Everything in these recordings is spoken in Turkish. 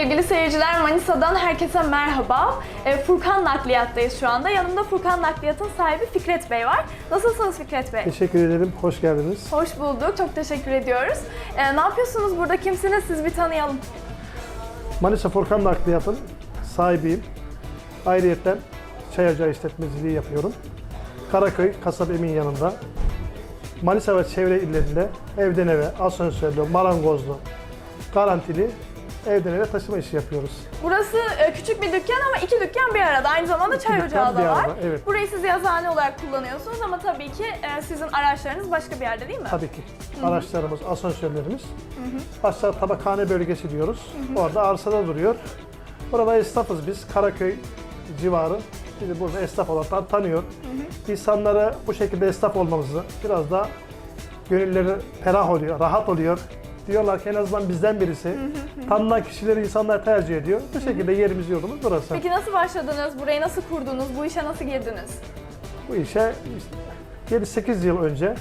seyirciler Manisa'dan herkese merhaba. E, Furkan Nakliyat'tayız şu anda. Yanımda Furkan Nakliyat'ın sahibi Fikret Bey var. Nasılsınız Fikret Bey? Teşekkür ederim, hoş geldiniz. Hoş bulduk, çok teşekkür ediyoruz. E, ne yapıyorsunuz burada, kimsiniz? Siz bir tanıyalım. Manisa Furkan Nakliyat'ın sahibiyim. Ayrıyeten çay ocağı işletmeciliği yapıyorum. Karaköy, Kasap Emin yanında. Manisa ve çevre illerinde evden eve, asansörlü, marangozlu, garantili evden eve taşıma işi yapıyoruz. Burası e, küçük bir dükkan ama iki dükkan bir arada. Aynı zamanda İki çay dükkan ocağı da bir var. arada, evet. Burayı siz yazıhane olarak kullanıyorsunuz ama tabii ki e, sizin araçlarınız başka bir yerde değil mi? Tabii ki araçlarımız, asansörlerimiz. Aşağı tabakhane bölgesi diyoruz. Orada arsada duruyor. Burada esnafız biz. Karaköy civarı. Bizi burada esnaf olarak tanıyor. İnsanlara bu şekilde esnaf olmamızı biraz da gönülleri ferah oluyor, rahat oluyor. Diyorlar ki en azından bizden birisi. Tanınan kişileri insanlar tercih ediyor. Bu şekilde yerimiz yurdumuz burası. Peki nasıl başladınız? Burayı nasıl kurdunuz? Bu işe nasıl girdiniz? Bu işe işte 7-8 yıl önce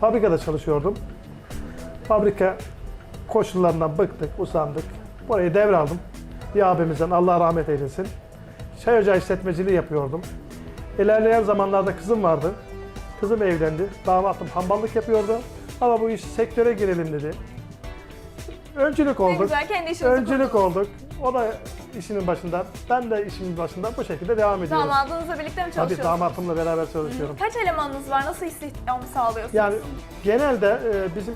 fabrikada çalışıyordum. Fabrika koşullarından bıktık, usandık. Burayı devraldım. Bir abimizden Allah rahmet eylesin. Çay ocağı işletmeciliği yapıyordum. İlerleyen zamanlarda kızım vardı. Kızım evlendi. Damatım hamballık yapıyordu. Ama bu iş sektöre girelim dedi. Öncülük Ne olduk. güzel kendi işinizi Öncülük kurdunuz. olduk. O da işinin başında, ben de işimin başında bu şekilde devam ediyoruz. Damadınızla birlikte mi Tabii çalışıyorsunuz? damatımla beraber çalışıyorum. Kaç elemanınız var? Nasıl istihdam sağlıyorsunuz? Yani genelde e, bizim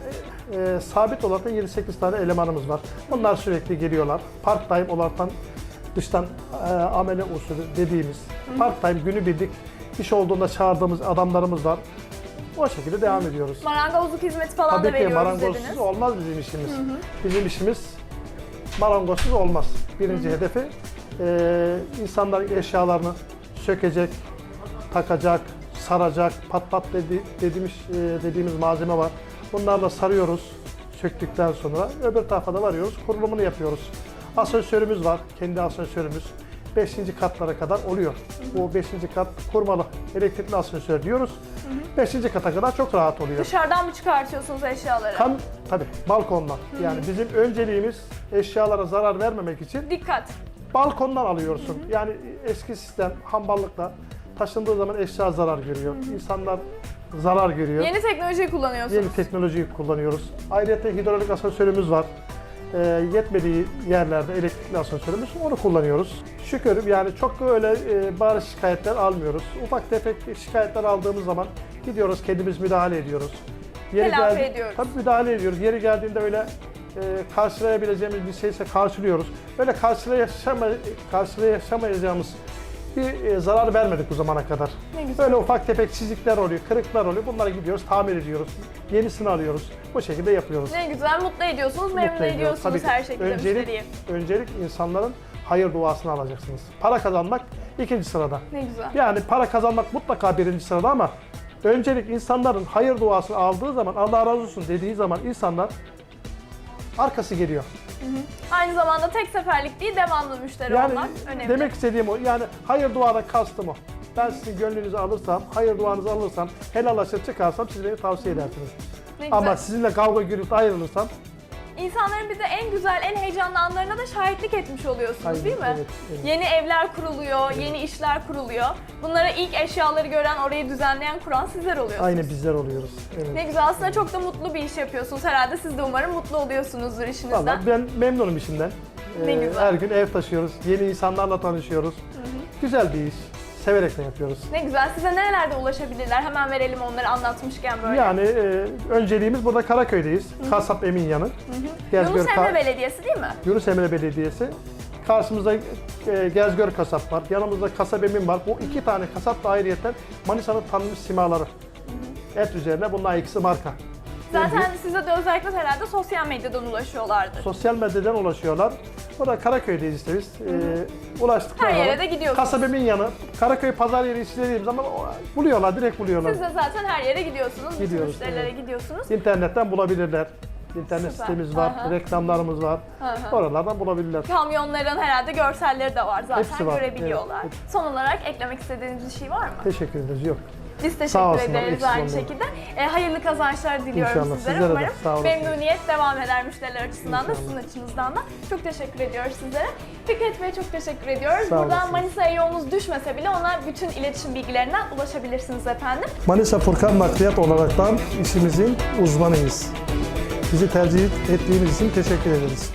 e, e, sabit olarak 7-8 tane elemanımız var. Bunlar sürekli geliyorlar. Part time olaraktan dıştan e, amele usulü dediğimiz part time günübirlik iş olduğunda çağırdığımız adamlarımız var. O şekilde devam ediyoruz. Marangozluk hizmeti falan da Tabii ki veriyoruz marangozsuz dediniz. olmaz bizim işimiz. Bizim işimiz marangozsuz olmaz. Birinci hedefi e, insanların eşyalarını sökecek, takacak, saracak, pat pat dedi, dediğimiz, e, dediğimiz malzeme var. Bunlarla sarıyoruz söktükten sonra. Öbür tarafa da varıyoruz, kurulumunu yapıyoruz. Asansörümüz var, kendi asansörümüz. 5. katlara kadar oluyor. Bu 5. kat kurmalı elektrikli asansör diyoruz. 5. kata kadar çok rahat oluyor. Dışarıdan mı çıkartıyorsunuz eşyaları? Tam tabii balkondan. Yani bizim önceliğimiz eşyalara zarar vermemek için Dikkat. balkondan alıyorsun. Yani eski sistem hamballıkla taşındığı zaman eşya zarar görüyor. İnsanlar zarar görüyor. Yeni, Yeni teknolojiyi kullanıyorsunuz. teknolojiyi kullanıyoruz. Ayrıca hidrolik asansörümüz var. Ee, yetmediği yerlerde elektrikli asansörümüz onu kullanıyoruz. Şükür yani çok öyle e, bariz şikayetler almıyoruz. Ufak tefek şikayetler aldığımız zaman gidiyoruz kendimiz müdahale ediyoruz. Telafi ediyoruz. Tabii müdahale ediyoruz. Yeri geldiğinde öyle e, karşılayabileceğimiz bir şeyse karşılıyoruz. Böyle karşılayashama, karşılayamayacağımız bir e, zarar vermedik bu zamana kadar. Ne güzel. Böyle ufak tefek çizikler oluyor, kırıklar oluyor. Bunları gidiyoruz, tamir ediyoruz. Yenisini alıyoruz. Bu şekilde yapıyoruz. Ne güzel mutlu ediyorsunuz, memnun Mutlu ediyorsunuz Tabii her ki. şekilde öncelik, müşteriyi. öncelik insanların hayır duasını alacaksınız. Para kazanmak ikinci sırada. Ne güzel. Yani para kazanmak mutlaka birinci sırada ama öncelik insanların hayır duasını aldığı zaman Allah razı olsun dediği zaman insanlar arkası geliyor. Aynı zamanda tek seferlik değil, devamlı müşteri Yani olmak önemli. demek istediğim o. Yani hayır duada kastım o. Ben sizin gönlünüzü alırsam, hayır duanızı alırsam, helallaşır çıkarsam siz beni tavsiye edersiniz. ne güzel. Ama sizinle kavga gürültü ayrılırsam İnsanların bir de en güzel, en heyecanlı anlarına da şahitlik etmiş oluyorsunuz Aynen, değil mi? evet, evet. Yeni evler kuruluyor, yeni işler kuruluyor. Bunlara ilk eşyaları gören, orayı düzenleyen, kuran sizler oluyorsunuz. aynı bizler oluyoruz. Evet. Ne güzel aslında çok da mutlu bir iş yapıyorsunuz herhalde. Siz de umarım mutlu oluyorsunuzdur işinizden. Vallahi ben memnunum işimden. Ne Ee, güzel. Her gün ev taşıyoruz, yeni insanlarla tanışıyoruz. Güzel bir iş. Severek de yapıyoruz. Ne güzel. Size nerelerde ulaşabilirler? Hemen verelim onları anlatmışken böyle. Yani e, önceliğimiz burada Karaköy'deyiz. Kasap Emin yanı. Yunus Emre Belediyesi değil mi? Yunus Emre Belediyesi. Karşımızda e, Gezgör Kasap var. Yanımızda Kasap Emin var. Bu iki tane kasap da ayrıyeten Manisa'nın tanınmış simaları. Et üzerine bunlar ikisi marka. Zaten size de özellikle herhalde sosyal medyadan ulaşıyorlardır. Sosyal medyadan ulaşıyorlar. Burada Karaköy'deyiz işte biz. E, ulaştık. Her yere de gidiyorsunuz. Kasap Emin yanı. Karaköy pazar yeri istediğim zaman o- buluyorlar, direkt buluyorlar. Siz de zaten her yere gidiyorsunuz. Bütün Gidiyoruz, müşterilere evet. gidiyorsunuz. İnternetten bulabilirler. İnternet Süper. sitemiz var, Aha. reklamlarımız var. hı. Oralardan bulabilirler. Kamyonların herhalde görselleri de var zaten Hepsi var, görebiliyorlar. evet, Son olarak eklemek istediğiniz bir şey var mı? Teşekkür ederiz. Yok. Biz teşekkür Sağ olsunlar, ederiz aynı olmayın. şekilde. E, hayırlı kazançlar diliyorum İnşallah, sizlere. sizlere de. Umarım Sağ olasın. memnuniyet devam eder müşteriler açısından da sizin açınızdan da. Çok teşekkür ediyoruz sizlere. Fikret Bey çok teşekkür ediyoruz. Sağ Buradan olasınız. Manisa'ya yolunuz düşmese bile ona bütün iletişim bilgilerinden ulaşabilirsiniz efendim. Manisa Furkan Nakliyat olaraktan işimizin uzmanıyız. Bizi tercih ettiğiniz için teşekkür ederiz.